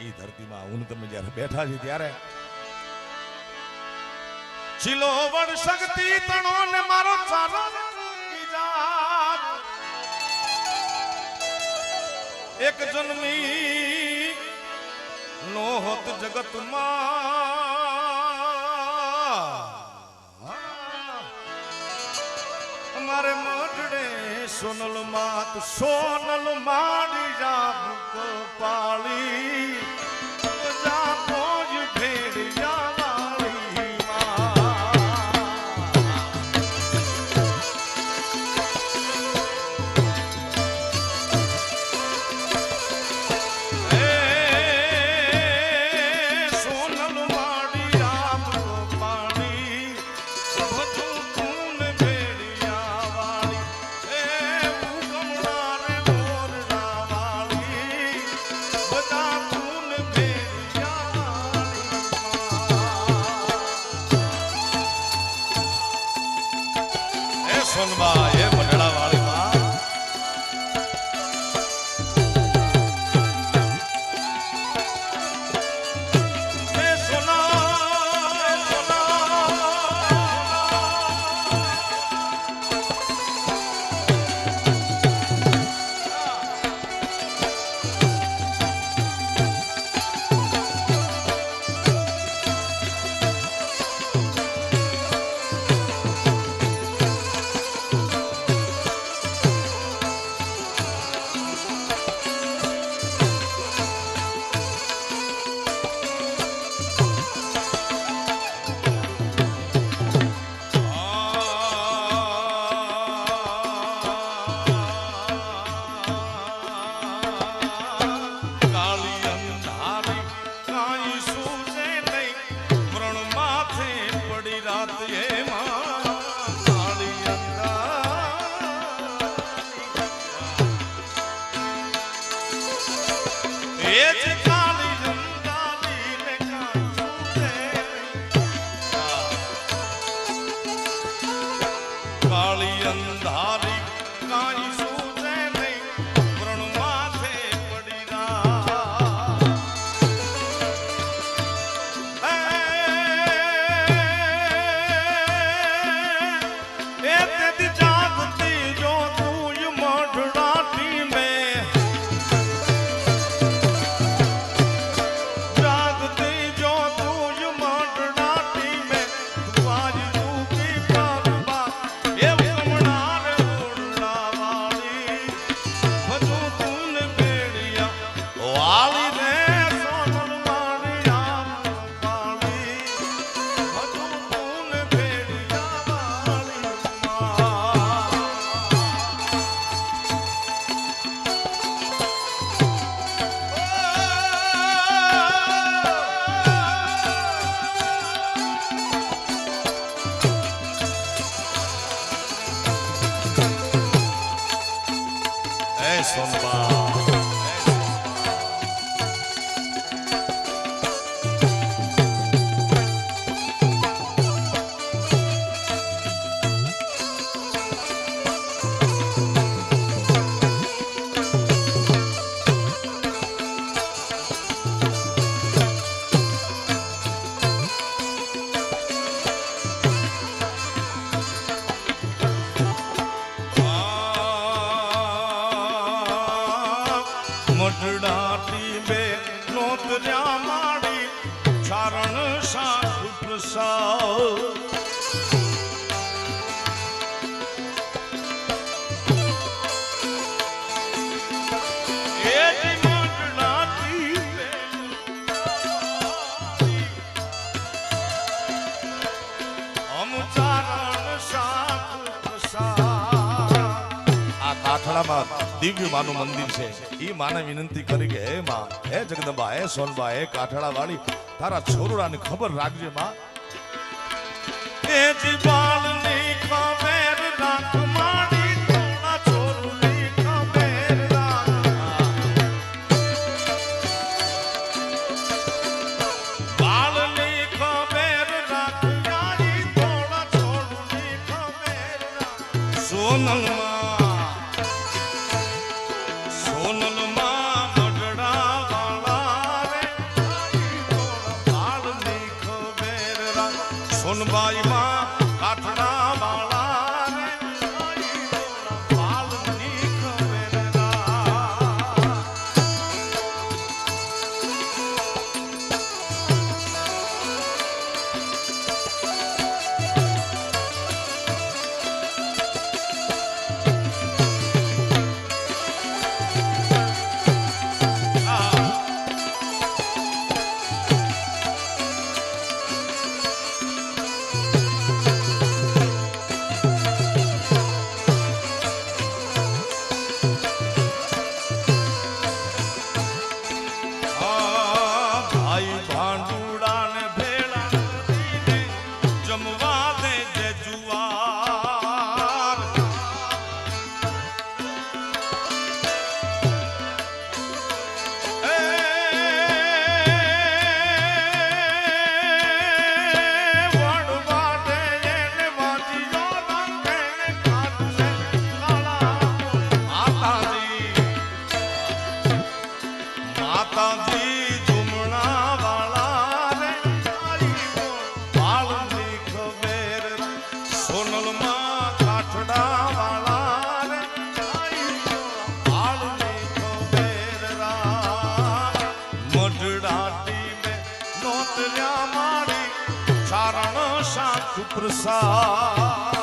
એ ધરતીમાં હું તમે જ્યારે બેઠા છે ત્યારે ચિલો વડ શક્તિ તણો ને મારો ચારો એક જન્મી નો હોત જગતમાં સોનલ માત સોનલ માડી જાપ પાળી બધા તું મઢડાટી બે નોતર્યા માડી ચારણ સાધુ પ્રસાદ એ દિવ્ય માનું મંદિર છે. એ માને વિનંતી કરી કે, હે માં, હે જગદંબા, હે સોનબા, હે કાઠાળા વાળી તારા છોરુડાની ખબર રાખજે, માં. એ તારા મારી ચારણ સાધુ પ્રસાદ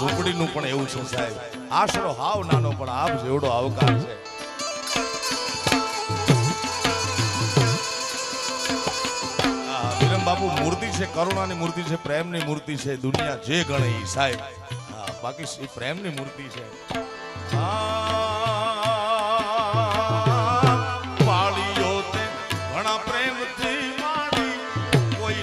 ઝૂંપડીનું પણ એવું છે સાહેબ. આશરો હાવ નાનો, પણ આપ જેવડો આવકાર છે. બાપુ, મૂર્તિ છે, કરુણાની મૂર્તિ છે, પ્રેમની મૂર્તિ છે, દુનિયા જે ગણે એ સાહેબ. હા, બાકી પ્રેમની મૂર્તિ છે. પાળીઓ ઘણા પ્રેમથી માણી, કોઈ